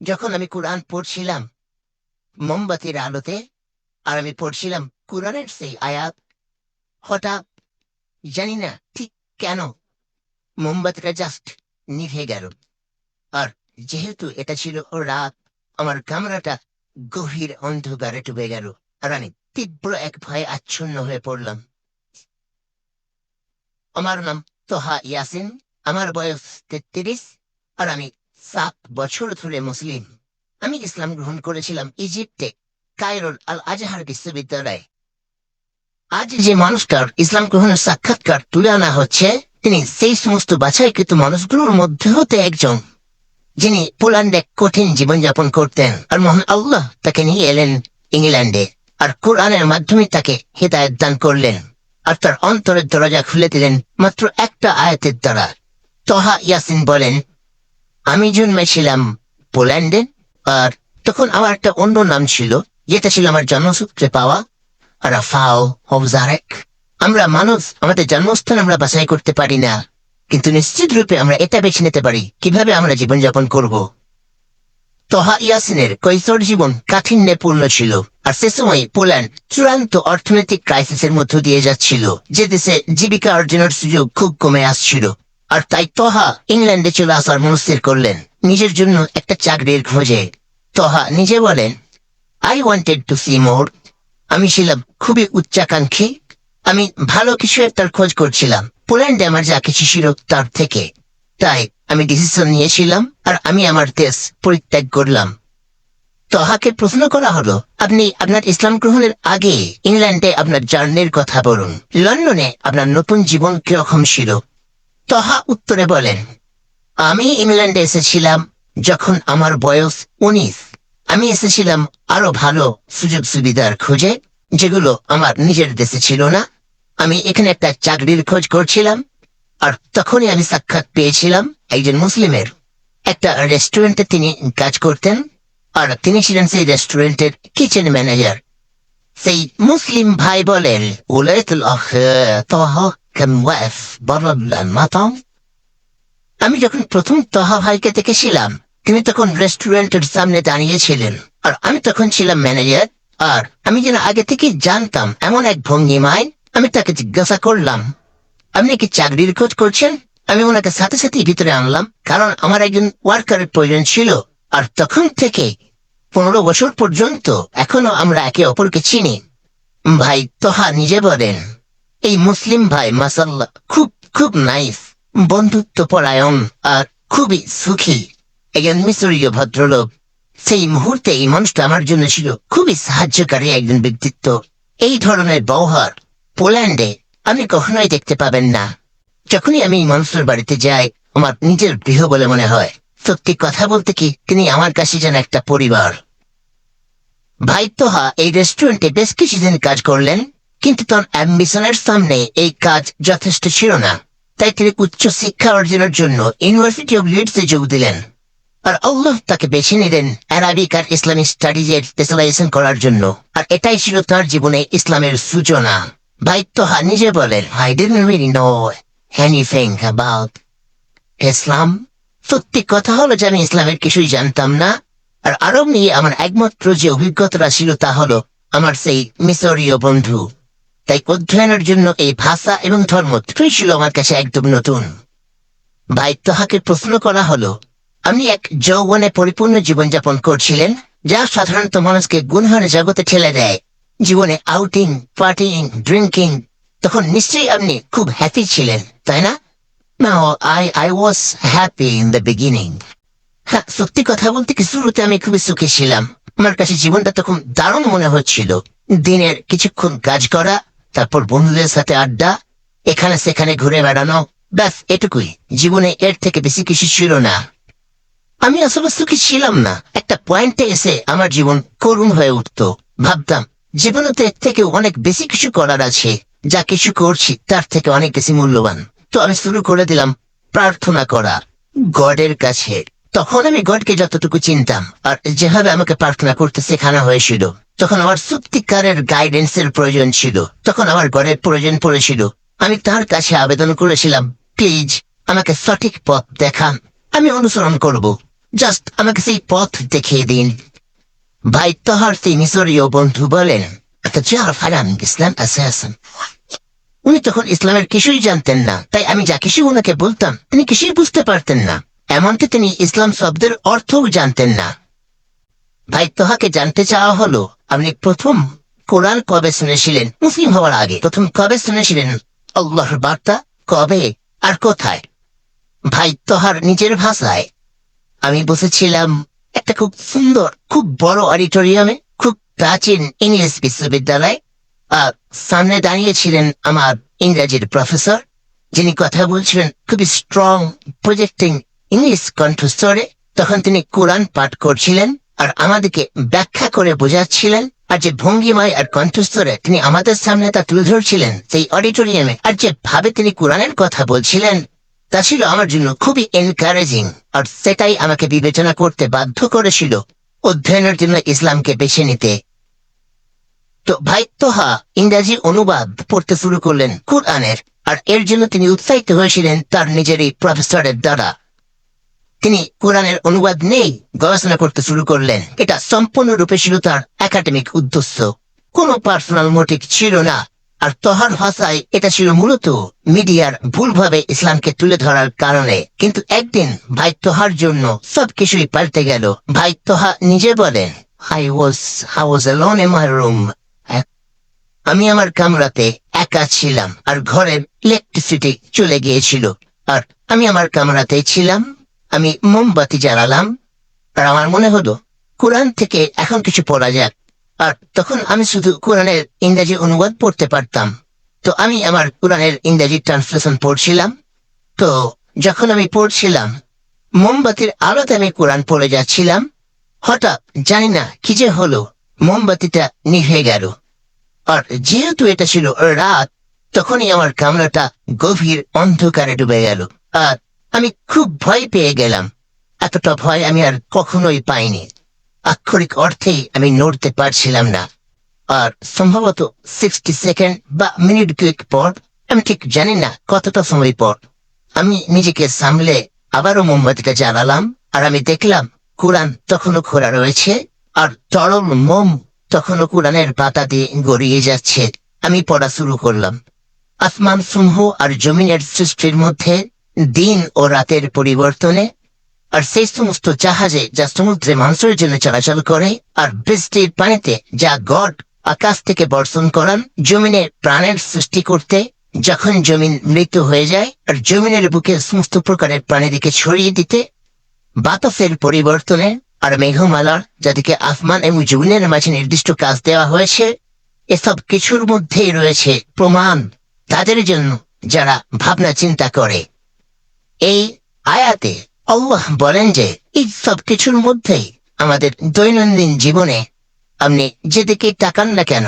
যখন আমি কোরআন পড়ছিলাম, মোমবাতির আলোতে, আর আমি পড়ছিলাম কোরআনের সেই আয়াত, হঠাৎ জানি না ঠিক কেন মোমবাতিটা জাস্ট নিভে গেল। আর যেহেতু এটা ছিল রাত, আমার কামরাটা গভীর অন্ধকারে ডুবে গেল, আর আমি তীব্র এক ভয়ে আচ্ছন্ন হয়ে পড়লাম। আমার নাম তোহা ইয়াসিন, আমার বয়স তেত্রিশ, আর আমি সাত বছর ধরে মুসলিম। আমি ইসলাম গ্রহণ করেছিলাম ইজিপ্টে কায়রোর আল আজহার বিশ্ববিদ্যালয়ে। আজ যে মানুষটার ইসলাম গ্রহণের সাক্ষাৎকার তুলে আনা হচ্ছে, তিনি সেই সমস্ত বাছাইকৃত মানুষগুলোর মধ্যে হতে একজন, যিনি পোল্যান্ডে কঠিন জীবনযাপন করতেন। আর মহান আল্লাহ তাকে নিয়ে এলেন ইংল্যান্ডে, আর কোরআনের মাধ্যমে তাকে হেদায়ত দান করলেন। আর তার অন্তরের দরজা খুলে দিলেন মাত্র একটা আয়াতের দ্বারা। তহা ইয়াসিন বলেন আমি জন্মেছিলাম পোল্যান্ডে, আর তখন আমার একটা অন্য নাম ছিল, যেটা ছিল আমার জন্মসূত্রে পাওয়া রাফাও আমরা মানুষ, আমাদের জন্মস্থান আমরা বাছাই করতে পারি না, কিন্তু নিশ্চিত রূপে আমরা এটা বেছে নিতে পারি, কীভাবে আমরা জীবনযাপন করব। তহা ইয়াসিনের কৈশোর জীবন কাঠিন্যে পূর্ণ ছিল, আর সে সময় পোল্যান্ড চূড়ান্ত অর্থনৈতিক ক্রাইসিসের মধ্য দিয়ে যাচ্ছিল, যে দেশে জীবিকা অর্জনের সুযোগ খুব কমে আসছিল। আর তাই তহা ইংল্যান্ডে চলে আসার মনস্থির করলেন। নিজের জন্য একটা চাকরির খোঁজে। তহা নিজে বলেন I wanted to see more আমি ছিলাম খুবই উচ্চাকাঙ্ক্ষী। আমি ভালো কিছু একটার খোঁজ করছিলাম। পোল্যান্ডে আমার যা কিছু ছিল তার থেকে। তাই আমি ডিসিশন নিয়েছিলাম আর আমি আমার দেশ পরিত্যাগ করলাম। তহাকে প্রশ্ন করা হলো, আপনি আপনার ইসলাম গ্রহণের আগে ইংল্যান্ডে আপনার জার্নির কথা বলুন। লন্ডনে আপনার নতুন জীবন কীরকম ছিল? তহা উত্তরে বলেন, আমি ইংল্যান্ডে এসেছিলাম যখন আমার বয়স উনিশ। আমি এসেছিলাম আরও ভালো সুযোগ সুবিধার খোঁজে, যেগুলো আমার নিজের দেশে ছিল না। আমি এখানে একটা চাকরির খোঁজ করছিলাম, আর তখনই আমি সাক্ষাৎ পেয়েছিলাম একজন মুসলিমের। একটা রেস্টুরেন্টে তিনি কাজ করতেন, আর তিনি ছিলেন সেই রেস্টুরেন্টের কিচেন ম্যানেজার। সেই মুসলিম ভাই বলেন, উলাইতুল আহ তহ كان واقف بره المطعم আমি যখন প্রথম তহা ভাইকে দেখেছিলাম তিনি তখন রেস্টুরেন্টের সামনে দাঁড়িয়েছিলেন আর আমি তখন ছিলাম ম্যানেজার আর আমি যেন আগে থেকে জানতাম এমন এক ভঙ্গিমায় আমি তাকে জিজ্ঞাসা করলাম আপনি কি চাকরির খোঁজ করছেন আমি ওনাকে সাথে সাথে ভিতরে আনলাম কারণ আমার একজন ওয়ার্কারের প্রয়োজন ছিল আর তখন থেকে পনেরো বছর পর্যন্ত এখনো আমরা একে অপরকে চিনি ভাই তোহা নিজে বলেন এই মুসলিম ভাই মাসাল্লাহ খুব খুব নাইস বন্ধুত্ব পরায়ণ আর খুবই সুখী একজন মিশরীয় ভদ্রলোক। সেই মুহূর্তে এই মানুষটা আমার জন্য ছিল খুবই সাহায্যকারী একজন ব্যক্তিত্ব। এই ধরনের ব্যবহার পোল্যান্ডে আপনি কখনোই দেখতে পাবেন না। যখনই আমি মানুষের বাড়িতে যাই, আমার নিজের গৃহ বলে মনে হয়। সত্যি কথা বলতে কি, তিনি আমার কাছে যেন একটা পরিবার। ভাই তোহা, এই রেস্টুরেন্টে বেশ কিছুদিন কাজ করলেন। কিন্তু তার অ্যাম্বিশনের সামনে এই কাজ যথেষ্ট ছিল না। তাই তিনি উচ্চ শিক্ষা অর্জনের জন্য ইউনিভার্সিটি অব লিডসে যোগ দিলেন। আর আল্লাহ তাকে বেছে নিলেন অ্যারাবিক আর ইসলামিক স্টাডিজের স্পেশালাইজেশন করার জন্য। আর এটাই ছিল তার জীবনে ইসলামের সূচনা। ভাই তোহা নিজে বলেন I didn't really know anything about Islam সত্যি কথা হলো যে আমি ইসলামের কিছুই জানতাম না। আর আরব নিয়ে আমার একমাত্র যে অভিজ্ঞতাটা ছিল তা হলো আমার সেই মিশরীয় বন্ধু। তাই অধ্যয়নের জন্য এই ভাষা এবং ধর্ম দুটোই ছিল আমার কাছে একদম নতুন। ভাই তোহাকে প্রশ্ন করা হলো আপনি এক যৌবনে পরিপূর্ণ জীবনযাপন করছিলেন যা সাধারণত মানুষকে গুনহার জগতে ঠেলে দেয়। জীবনে আউটিং পার্টিং ড্রিঙ্কিং তখন নিশ্চয়ই আপনি খুব হ্যাপি ছিলেন তাই না? No, I, I was happy in the beginning. হ্যাঁ সত্যি কথা বলতে কি শুরুতে আমি খুবই সুখী ছিলাম। আমার কাছে জীবনটা তখন দারুণ মনে হচ্ছিল। দিনের কিছুক্ষণ কাজ করা তারপর বন্ধুদের সাথে আড্ডা, এখানে সেখানে ঘুরে বেড়ানো, ব্যাস, এটুকুই। জীবনে এর থেকে বেশি কিছু ছিল না। আমি আসলে সুখী ছিলাম না। একটা পয়েন্টে এসে আমার জীবন করুণ হয়ে উঠতো। ভাবতাম জীবনে তো এর থেকে অনেক বেশি কিছু করার আছে। যা কিছু করছি, তার থেকে অনেক বেশি মূল্যবান। তো আমি শুরু করে দিলাম, প্রার্থনা করা, গডের কাছে। তখন আমি গডকে যতটুকু চিনতাম, আর যেভাবে আমাকে প্রার্থনা করতে শেখানো হয়েছিল তখন আমার সত্যিকারের গাইডেন্সের প্রয়োজন ছিল। তখন আমার গডের প্রয়োজন পড়েছিল। আমি তার কাছে আবেদন করেছিলাম প্লিজ আমাকে সঠিক পথ দেখান। আমি অনুসরণ করব। জাস্ট আমাকে সেই পথ দেখিয়ে দিন। ভাই তোহার সেই বন্ধু বলেন ইসলাম আসান উনি তখন ইসলামের কিছুই জানতেন না। তাই আমি যা কিছু ওনাকে বলতাম, তিনি কিছুই বুঝতে পারতেন না। এমনকি তিনি ইসলাম শব্দের অর্থও জানতেন না। ভাই তোহাকে জানতে চাওয়া হলো আপনি প্রথম কোরআন কবে শুনেছিলেন? মুসলিম হওয়ার আগে প্রথম কবে শুনেছিলেন? আল্লাহর বার্তা কবে আর কোথায়? ভাই তোহার নিজের ভাষায়। আমি বসেছিলাম একটা খুব সুন্দর, খুব বড় অডিটোরিয়ামে, খুব প্রাচীন ইংলিশ বিশ্ববিদ্যালয়। আর সামনে দাঁড়িয়েছিলেন আমার ইংরেজির প্রফেসর, যিনি কথা বলছিলেন খুবই স্ট্রং প্রজেক্টিং ইংলিশ কণ্ঠস্বরে। তখন তিনি কোরআন পাঠ করছিলেন। আর আমাদেরকে ব্যাখ্যা করে বোঝাচ্ছিলেন আর যে ভঙ্গিমায় আর কণ্ঠস্তরে তিনি আমাদের সামনে তা তুলে ধরছিলেন সেই অডিটোরিয়ামে। আর যে ভাবে তিনি কোরআনের কথা বলছিলেন, তা ছিল আমার জন্য খুবই এনকারেজিং আর সেটাই আমাকে বিবেচনা করতে বাধ্য করেছিল অধ্যয়নের জন্য ইসলামকে বেছে নিতে। তো ভাই তোহা ইংরাজি অনুবাদ পড়তে শুরু করলেন কুরআনের, আর এর জন্য তিনি উৎসাহিত হয়েছিলেন তার নিজেরই প্রফেসরের দ্বারা। তিনি কোরআনের অনুবাদ নেই গবেষণা করতে শুরু করলেন। এটা সম্পূর্ণরূপে ছিল তার একাডেমিক উদ্দেশ্য। কোনো পার্সোনাল মোটিভ ছিল না। আর তোহার ভাষায় এটা ছিল মূলত মিডিয়ার ভুলভাবে ইসলামকে তুলে ধরার কারণে। কিন্তু একদিন ভাই তোহার জন্য সবকিছুই পাল্টে গেল। ভাই তোহা নিজে বলেন I was I was alone in my room আমি আমার কামরাতে একা ছিলাম। আর ঘরের ইলেকট্রিসিটি চলে গিয়েছিল। আর আমি আমার কামরাতে ছিলাম। আমি মোমবাতি জ্বালালাম, আর আমার মনে হলো, কোরআন থেকে এখন কিছু পড়া যাক। আর তখন আমি শুধু কোরআনের ইংরেজি অনুবাদ পড়তে পারতাম। তো আমি আমার কোরআনের ইংরেজি ট্রান্সলেশন পড়ছিলাম। তো যখন আমি পড়ছিলাম, মোমবাতির আলোতে আমি কোরআন পড়ে যাচ্ছিলাম। হঠাৎ জানি না কি যে হলো, মোমবাতিটা নিভে গেল। আর যেহেতু এটা ছিল রাত, তখনই আমার কামরাটা গভীর অন্ধকারে ডুবে গেল। আর আমি খুব ভয় পেয়ে গেলাম। এতটা ভয় আমি আর কখনোই পাইনি। আক্ষরিক অর্থেই আমি নড়তে পারছিলাম না। আর সম্ভবত সিক্সটি সেকেন্ড বা মিনিট দুয়েক পর, আমি ঠিক জানি না কতটা সময় পর। আমি নিজেকে সামলে আবারও মোমবাতিটা জ্বালালাম আর আমি দেখলাম কোরআন তখনও খোলা রয়েছে আর তরল মোম তখনও কোরআনের পাতা দিয়ে গড়িয়ে যাচ্ছে। আমি পড়া শুরু করলাম। আসমান সমূহ আর জমিনের সৃষ্টির মধ্যে দিন ও রাতের পরিবর্তনে, আর সেই সমস্ত জাহাজে যা সমুদ্রে মানুষের জন্য চলাচল করে, আর বৃষ্টির পানিতে যা গড আকাশ থেকে বর্ষণ করান জমিনের প্রাণের সৃষ্টি করতে, যখন জমিন মৃত হয়ে যায়, আর জমিনের বুকে সমস্ত প্রকারের প্রাণীদিকে ছড়িয়ে দিতে, বাতাসের পরিবর্তনে, আর মেঘমালার, যাদেরকে আসমান এবং জমিনের মাঝে নির্দিষ্ট কাজ দেওয়া হয়েছে, এসব কিছুর মধ্যেই রয়েছে প্রমাণ তাদের জন্য যারা ভাবনা চিন্তা করে। এই আয়াতে আল্লাহ বলেন যে, এই সব কিছুর মধ্যেই আমাদের দৈনন্দিন জীবনে আপনি যেদিকে তাকান না কেন,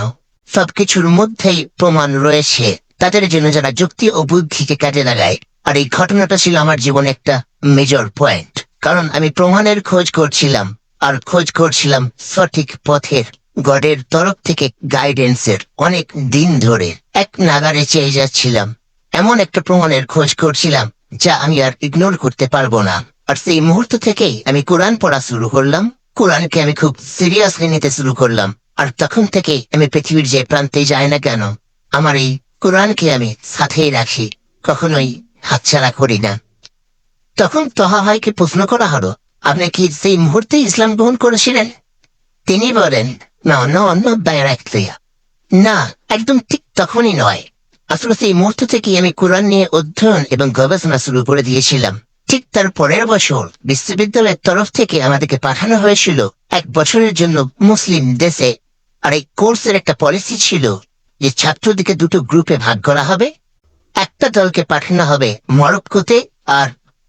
সবকিছুর মধ্যেই প্রমাণ রয়েছে। তাদের জন্য যারা যুক্তি ও বুদ্ধিকে কাজে লাগায়, আর এই ঘটনাটা ছিল আমার জীবনে একটা মেজর পয়েন্ট কারণ আমি প্রমাণের খোঁজ করছিলাম, আর খোঁজ করছিলাম সঠিক পথের, গডের তরফ থেকে গাইডেন্সের অনেক দিন ধরে। এক নাগারে চেয়ে যাচ্ছিলাম, এমন একটা প্রমাণের খোঁজ করছিলাম যা আমি আর ইগনোর করতে পারব না। আর সেই মুহূর্ত থেকেই আমি কোরআন পড়া শুরু করলাম। কোরআনকে আমি খুব সিরিয়াসলি নিতে শুরু করলাম। আর তখন থেকে আমি পৃথিবীর যে প্রান্তে যাই না কেন, আমার এই কোরআনকে আমি সাথেই রাখি, কখনোই হাতছাড়া করি না। তখন তহা ভাইকে প্রশ্ন করা হলো, আপনি কি সেই মুহূর্তে ইসলাম গ্রহণ করেছিলেন? তিনি বলেন, না অন্য অন্য না, একদম ঠিক তখনই নয়। আসলে সেই মুহূর্ত থেকে আমি কোরআন নিয়ে অধ্যয়ন এবং গবেষণা শুরু করে দিয়েছিলাম। ঠিক তার পরের বছর বিশ্ববিদ্যালয়ের তরফ থেকে আমাদেরকে পাঠানো হয়েছিল এক বছরের জন্য মুসলিম দেশে। আর এই কোর্সের একটা পলিসি ছিল যে ছাত্রদেরকে দুটো গ্রুপে ভাগ করা হবে। একটা দলকে পাঠানো হবে মরক্কোতে আর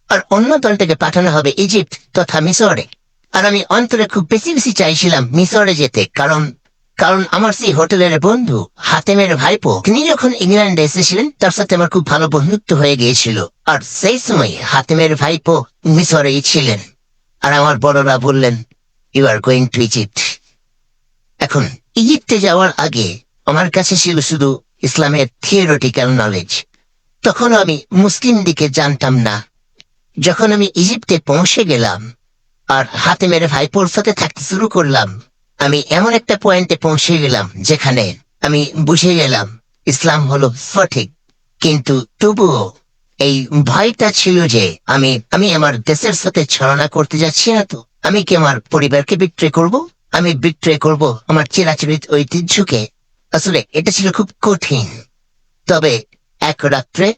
আর অন্য দলটাকে পাঠানো হবে ইজিপ্ট তথা মিশরে আর আমি অন্তরে খুব বেশি বেশি চাইছিলাম মিশরে যেতে, কারণ কারণ আমার সেই হোটেলের বন্ধু, হাতেমের ভাইপো, তিনি যখন ইংল্যান্ডে এসেছিলেন, তার সাথে আমার খুব ভালো বন্ধুত্ব হয়ে গিয়েছিল। আর সেই সময় হাতেমের ভাইপো মিশরেই ছিলেন। আর আমার বড়রা বললেন you are going to Egypt এখন, ইজিপ্টে যাওয়ার আগে আমার কাছে ছিল শুধু ইসলামের থিওরিটিক্যাল নলেজ তখন আমি মুসলিম দিকে জানতাম না। যখন আমি ইজিপ্টে পৌঁছে গেলাম, আর হাতে মেরে ভাই সাথে থাকতে শুরু করলাম আমি এমন একটা পয়েন্টে পৌঁছে গেলাম যেখানে আমি বুঝে গেলাম ইসলাম হলো সঠিক। কিন্তু তবুও এই ভয়টা ছিল যে আমি আমি আমার দেশের সাথে ছলনা করতে যাচ্ছি না তো। আমি কি আমার পরিবারকে বিক্রয় করব? আমি বিক্রয় করব আমার চিরাচরিত ঐতিহ্যকে। আসলে এটা ছিল খুব কঠিন। তবে এক রাত্রে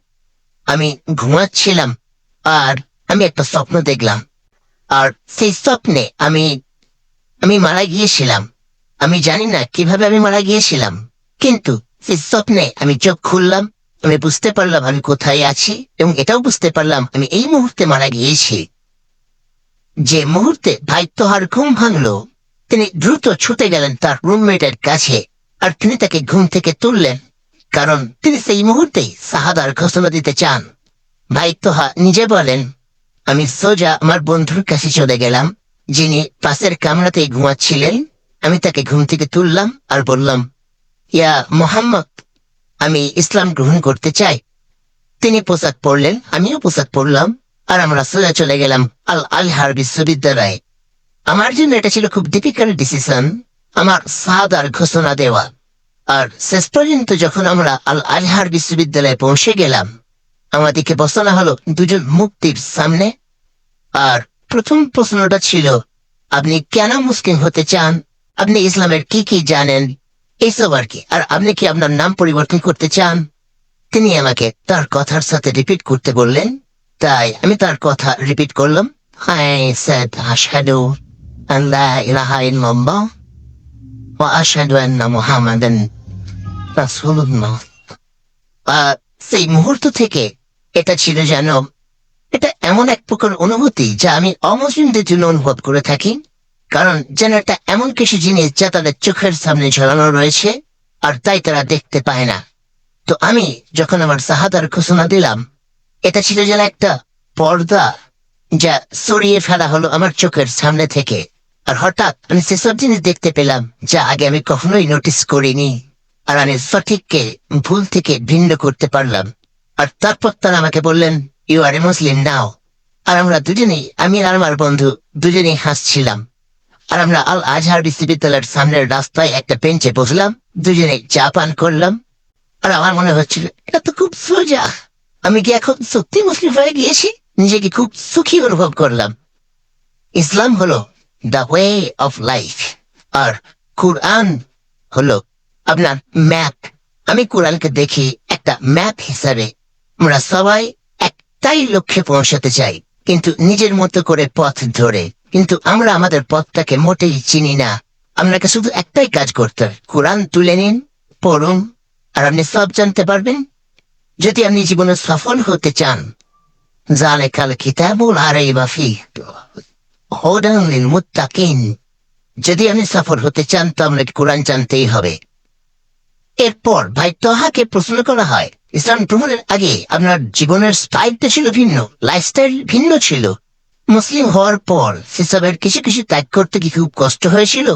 আমি ঘুমাচ্ছিলাম আর আমি একটা স্বপ্ন দেখলাম। আর সেই স্বপ্নে আমি আমি মারা গিয়েছিলাম। আমি জানি না কীভাবে আমি মারা গিয়েছিলাম। কিন্তু সেই স্বপ্নে আমি চোখ খুললাম, আমি বুঝতে পারলাম আমি কোথায় আছি এবং এটাও বুঝতে পারলাম আমি এই মুহূর্তে মারা গিয়েছি। যে মুহূর্তে ভাই তোহার ঘুম ভাঙলো, তিনি দ্রুত ছুটে গেলেন তার রুমমেটের কাছে আর তিনি তাকে ঘুম থেকে তুললেন, কারণ তিনি সেই মুহূর্তেই সাহাদার ঘোষণা দিতে চান। ভাই তোহা নিজে বলেন, আমি সোজা আমার বন্ধুর কাছে চলে গেলাম যিনি পাশের কামরাতেই ঘুমাচ্ছিলেন, আমি তাকে ঘুম থেকে তুললাম আর বললাম, ইয়া মোহাম্মদ, আমি ইসলাম গ্রহণ করতে চাই। তিনি পোশাক পরলেন, আমিও পোশাক পরলাম, আর আমরা সোজা চলে গেলাম আল আলহার বিশ্ববিদ্যালয়ে। আমার জন্য এটা ছিল খুব ডিফিকাল্ট ডিসিশন আমার সাদার ঘোষণা দেওয়া। আর শেষ পর্যন্ত যখন আমরা আল আলহার বিশ্ববিদ্যালয়ে পৌঁছে গেলাম, আমাদেরকে বসানো হলো দুজন মুক্তির সামনে, আর প্রথম প্রশ্নটা ছিল, আপনি কেন মুসলিম হতে চান? আপনি ইসলামের কি কি জানেন? এইসব আর কি। আর আপনি কি আপনার নাম পরিবর্তন করতে চান? তিনি আমাকে তার কথার সাথে রিপিট করতে বললেন। তাই আমি তার কথা রিপিট করলাম। সেই মুহূর্ত থেকে এটা ছিল যেন এটা এমন এক প্রকার অনুভূতি যা আমি অমুসলিমদের জন্য অনুভব করে থাকি। কারণ যেন এটা এমন কিছু জিনিস যা তাদের চোখের সামনে ঝলানো রয়েছে আর তাই তারা দেখতে পায় না। তো আমি যখন আমার সাহাদার ঘোষণা দিলাম, এটা ছিল যেন একটা পর্দা যা সরিয়ে ফেলা হলো আমার চোখের সামনে থেকে। আর হঠাৎ আমি সেসব জিনিস দেখতে পেলাম যা আগে আমি কখনোই নোটিস করিনি। আর আমি সঠিককে ভুল থেকে ভিন্ন করতে পারলাম। আর তারপর তারা আমাকে বললেন ইউ আর এ মুসলিম নাও আর আমরা দুজনেই আমি আর আমার বন্ধু দুজনেই হাসছিলাম। আর আমরা আল আজহার বিশ্ববিদ্যালয়ের সামনের রাস্তায় একটা বেঞ্চে বসলাম দুজনে চা পান করলাম। আর আমার মনে হচ্ছিল, এটা তো খুব সোজা। আমি কি এখন সত্যি মুসলিম হয়ে গিয়েছি? নিজেকে খুব সুখী অনুভব করলাম। ইসলাম হলো দ্য ওয়ে অফ লাইফ আর কুরআন হলো আপনার ম্যাপ আমি কোরআনকে দেখি একটা ম্যাপ হিসাবে। আমরা সবাই একটাই লক্ষ্যে পৌঁছাতে চাই। কিন্তু নিজের মতো করে পথ ধরে। কিন্তু আমরা আমাদের পথটাকে মোটেই চিনি না। আপনাকে শুধু একটাই কাজ করতে কোরআন তুলে নিন, পড়ুন, আর আপনি সব জানতে পারবেন। যদি আপনি জীবনে সফল হতে চান, জালেকাল কিতাবুল আরাইবা ফি। হুদান লিল মুত্তাকিন। যদি আপনি সফল হতে চান, তো আপনাকে কোরআন জানতেই হবে। এরপর ভাই তহাকে প্রশ্ন করা হয়। ইসলাম গ্রহণের আগে আপনার জীবনের স্টাইলটা ছিল ভিন্ন লাইফস্টাইল ভিন্ন ছিল। মুসলিম হওয়ার পর সেসবের কিছু কিছু ত্যাগ করতে কি খুব কষ্ট হয়েছিল?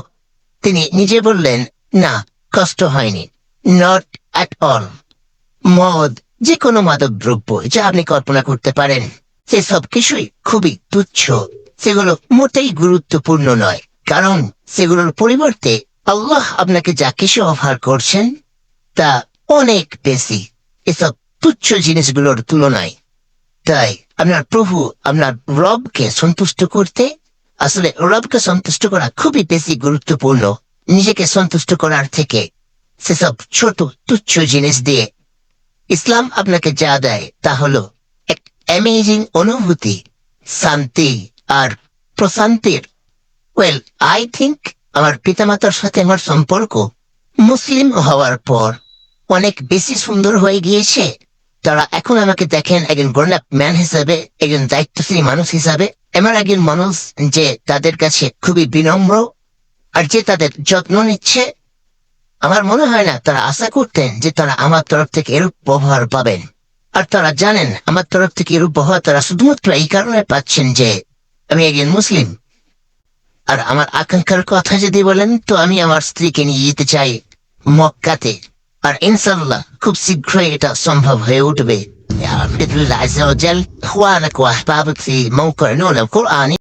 তিনি নিজে বললেন, না, কষ্ট হয়নি। নট অ্যাট অল মদ যে কোনো মাদক দ্রব্য যা আপনি কল্পনা করতে পারেন সেসব কিছুই খুবই তুচ্ছ। সেগুলো মোটেই গুরুত্বপূর্ণ নয়, কারণ সেগুলোর পরিবর্তে আল্লাহ আপনাকে যা কিছু অফার করছেন তা অনেক বেশি। এসব তুচ্ছ জিনিসগুলোর তুলনায়। তাই আপনার প্রভু আপনার রবকে সন্তুষ্ট করতে, আসলে রবকে সন্তুষ্ট করা খুবই বেশি গুরুত্বপূর্ণ। নিজেকে সন্তুষ্ট করার থেকে সেসব ছোট তুচ্ছ জিনিস দিয়ে ইসলাম আপনাকে যা দেয় তা হলো এক অ্যামেজিং অনুভূতি, শান্তি আর প্রশান্তির। ওয়েল আই থিঙ্ক আমার পিতামাতার সাথে আমার সম্পর্ক মুসলিম হওয়ার পর অনেক বেশি সুন্দর হয়ে গিয়েছে। তারা এখন আমাকে দেখেন একজন গ্রোন আপ ম্যান হিসাবে, একজন দায়িত্বশীল মানুষ হিসাবে। এমন একজন মানুষ যে তাদের কাছে খুবই বিনম্র আর যে তাদের যত্ন নিচ্ছে। আমার মনে হয় না, তারা আশা করতেন যে তারা আমার তরফ থেকে এরূপ ব্যবহার পাবেন। আর তারা জানেন, আমার তরফ থেকে এরূপ ব্যবহার তারা শুধুমাত্র এই কারণে পাচ্ছেন যে আমি একজন মুসলিম। আর আমার আকাঙ্ক্ষার কথা যদি বলেন, তো আমি আমার স্ত্রীকে নিয়ে যেতে চাই মক্কাতে। আর ইনশাল্লাহ খুব শীঘ্রই এটা সম্ভব হয়ে উঠবে بإذن الله عز وجل إخوانك وأحبابك في موقع نور القرآني